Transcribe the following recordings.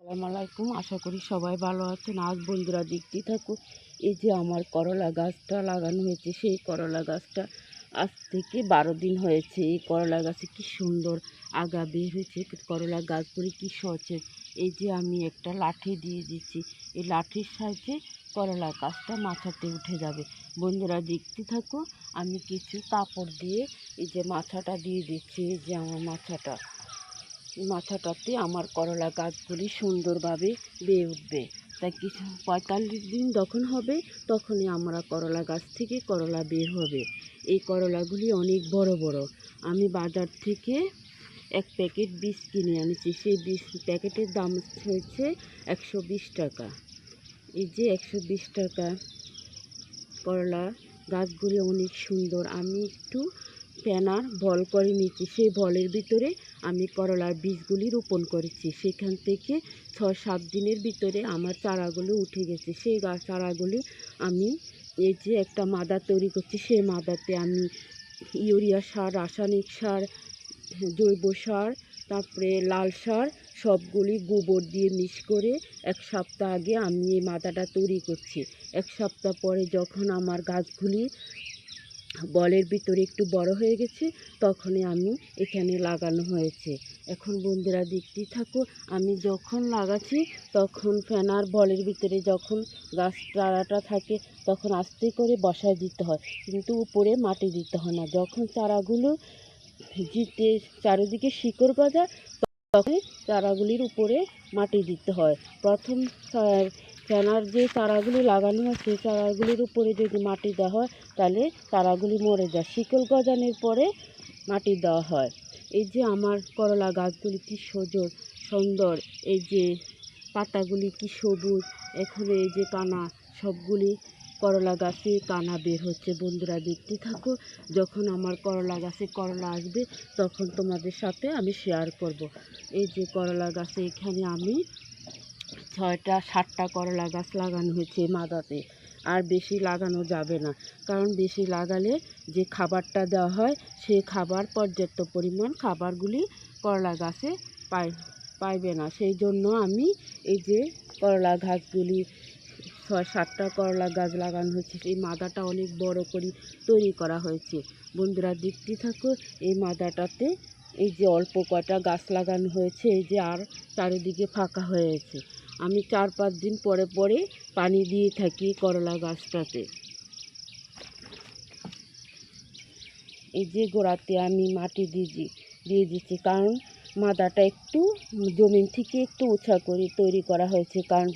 আসসালামু আলাইকুম। আশা করি সবাই ভালো আছেন। আজ বন্ধুরা দেখতে থাকুক এই যে আমার করলা গাছটা লাগানো হয়েছে। সেই করলা গাছটা আজ থেকে বারো দিন হয়েছে। এই করলা গাছে কি সুন্দর আগা বের হয়েছে। করলা গাছগুলি কি সচেত। এই যে আমি একটা লাঠি দিয়ে দিচ্ছি। এই লাঠির সাহায্যে করলা গাছটা মাথাতে উঠে যাবে। বন্ধুরা দেখতে থাকো আমি কিছু কাপড় দিয়ে এই যে মাথাটা দিয়ে দিচ্ছি। এই যে আমার মাথাটা। মাথাটাতে আমার করলা গাছগুলি সুন্দরভাবে বেয়ে উঠবে। তাই কিছু পঁয়তাল্লিশ দিন যখন হবে, তখনই আমরা করলা গাছ থেকে করলা বের হবে। এই করলাগুলি অনেক বড় বড়। আমি বাজার থেকে এক প্যাকেট বীজ কিনে আনেছি সেই বীজ প্যাকেটের দাম হয়েছে একশো বিশ টাকা। এই যে একশো বিশ টাকা করলা গাছগুলি অনেক সুন্দর। আমি একটু ফেনার বল করে নিয়েছি। সেই বলের ভিতরে আমি করলার বীজগুলি রোপণ করেছি। সেখান থেকে ছয় সাত দিনের ভিতরে আমার চারাগুলো উঠে গেছে। সেই গাছ চারাগুলি আমি এই যে একটা মাদা তৈরি করছি, সেই মাদাতে আমি ইউরিয়া সার, রাসায়নিক সার, জৈব সার, তারপরে লাল সার, সবগুলি গোবর দিয়ে মিক্স করে এক সপ্তাহ আগে আমি এই মাদাটা তৈরি করছি। এক সপ্তাহ পরে যখন আমার গাছগুলি বলের ভিতরে একটু বড় হয়ে গেছে, তখনই আমি এখানে লাগানো হয়েছে। এখন বন্ধুরা দেখতেই থাকো, আমি যখন লাগাচ্ছি, তখন ফেনার বলের ভিতরে যখন গাছ চারাটা থাকে, তখন আস্তে করে বসায় দিতে হয়। কিন্তু উপরে মাটি দিতে হয় না। যখন চারাগুলো জিতে চারিদিকে শিকড় গজায় তখন চারাগুলির উপরে মাটি দিতে হয়। প্রথম ফেনার যে চারাগুলি লাগানো হয় সেই চারাগুলির উপরে যদি মাটি দেওয়া হয়, তাহলে চারাগুলি মরে যায়। শিকড় গজানোর পরে মাটি দেওয়া হয়। এই যে আমার করলা গাছগুলি কি সজোর, সুন্দর। এই যে পাতাগুলি কি সবুজ, এখানে এই যে কানা, সবগুলি করলা গাছে কানা বের হচ্ছে। বন্ধুরা, দেখতে থাকো, যখন আমার করলা গাছে করলা আসবে, তখন তোমাদের সাথে আমি শেয়ার করব। এই যে করলা গাছে এখানে আমি ছয়টা, সাতটা করলা গাছ লাগানো হয়েছে মাদাতে। আর বেশি লাগানো যাবে না। কারণ বেশি লাগালে যে খাবারটা দেওয়া হয় সেই খাবার পর্যাপ্ত পরিমাণ খাবারগুলি করলা গাছে পাই, পাইবে না। সেই জন্য আমি এই যে করলা গাছগুলি, ছয়, সাতটা করলা গাছ লাগানো হয়েছে এই মাদাটা অনেক বড় করে তৈরি করা হয়েছে। বন্ধুরা, দেখতে থাকো, এই মাদাটাতে এই যে অল্প কয়টা গাছ লাগানো হয়েছে, এই যে আর চারিদিকে ফাঁকা হয়েছে আমি চার পাঁচ দিন পরে পরে পানি দিয়ে থাকি করলা গাছটাতে। এই যে গোড়াতে আমি মাটি দিয়েছি, দিয়ে দিচ্ছি কারণ মাদাটা একটু জমিন থেকে একটু উঁচা করে তৈরি করা হয়েছে, কারণ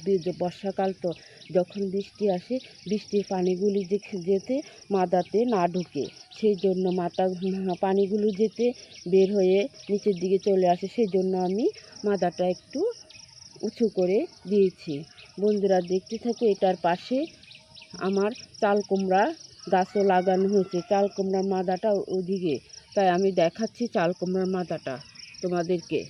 বর্ষাকাল তো যখন বৃষ্টি আসে, বৃষ্টির পানিগুলি যেতে মাদাতে না ঢুকে, সেই জন্য মাথা পানিগুলো যেতে বের হয়ে নিচের দিকে চলে আসে, সেই জন্য আমি মাদাটা একটু উঁচু করে দিয়েছি। বন্ধুরা, দেখতে থাকো, এটার পাশে আমার চাল কুমড়া গাছও লাগানো হয়েছে। চাল কুমড়ার মাদাটা ওদিকে। তাই আমি দেখাচ্ছি চাল কুমড়ার মাদাটা তোমাদেরকে।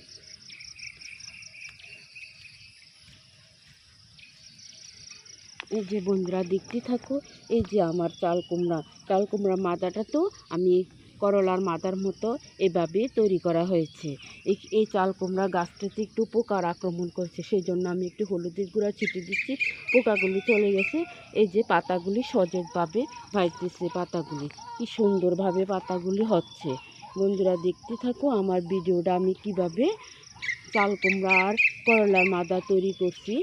এই যে বন্ধুরা, দেখতে থাকো, এই যে আমার চাল কুমড়া। চাল কুমড়ার মাদাটা তো আমি করলার মাদার মতো এভাবে তৈরি করা হয়েছে। এই চাল কুমড়া গাছটাতে একটু পোকার আক্রমণ করছে সেই জন্য আমি একটু হলুদের গুঁড়া ছিটে দিচ্ছি। পোকাগুলি চলে গেছে। এই যে পাতাগুলি সজেজভাবে ভাজতেছে পাতাগুলি। কি সুন্দরভাবে পাতাগুলি হচ্ছে। বন্ধুরা দেখতে থাকো আমার ভিডিওটা আমি কীভাবে চাল, কুমড়া আর করলার মাদা তৈরি করছি।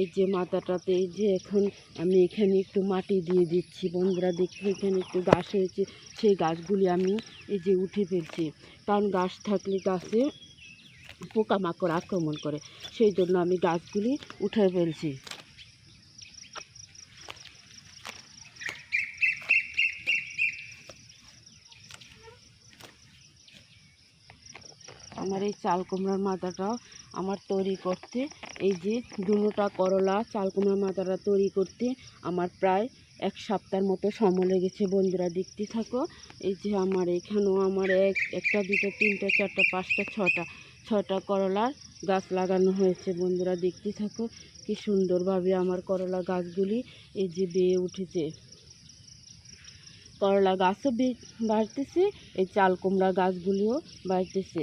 এই যে মাথাটাতে এই যে এখন আমি এখানে একটু মাটি দিয়ে দিচ্ছি। বন্ধুরা দেখছি এখানে একটু গাছ হয়েছে, সেই গাছগুলি আমি এই যে উঠে ফেলছি। কারণ গাছ থাকলে গাছে পোকামাকড় আক্রমণ করে। সেই জন্য আমি গাছগুলি উঠে ফেলছি। আমার এই চাল কুমড়ার মাথাটাও আমার তৈরি করতে, এই যে দুটোটা করলা চাল কুমড়ার মাথাটা তৈরি করতে আমার প্রায় এক সপ্তাহের মতো সময় লেগেছে বন্ধুরা, দেখতে থাকো। এই যে আমার এখানেও আমার এক, একটা দুটো তিনটা, চারটা, পাঁচটা, ছটা ছটা করলার গাছ লাগানো হয়েছে বন্ধুরা, দেখতে থাকো কি সুন্দরভাবে আমার করলা গাছগুলি এই যে বেয়ে উঠেছে। করলা গাছও বাড়তেছে, এই চাল কুমড়া গাছগুলিও বাড়তেছে।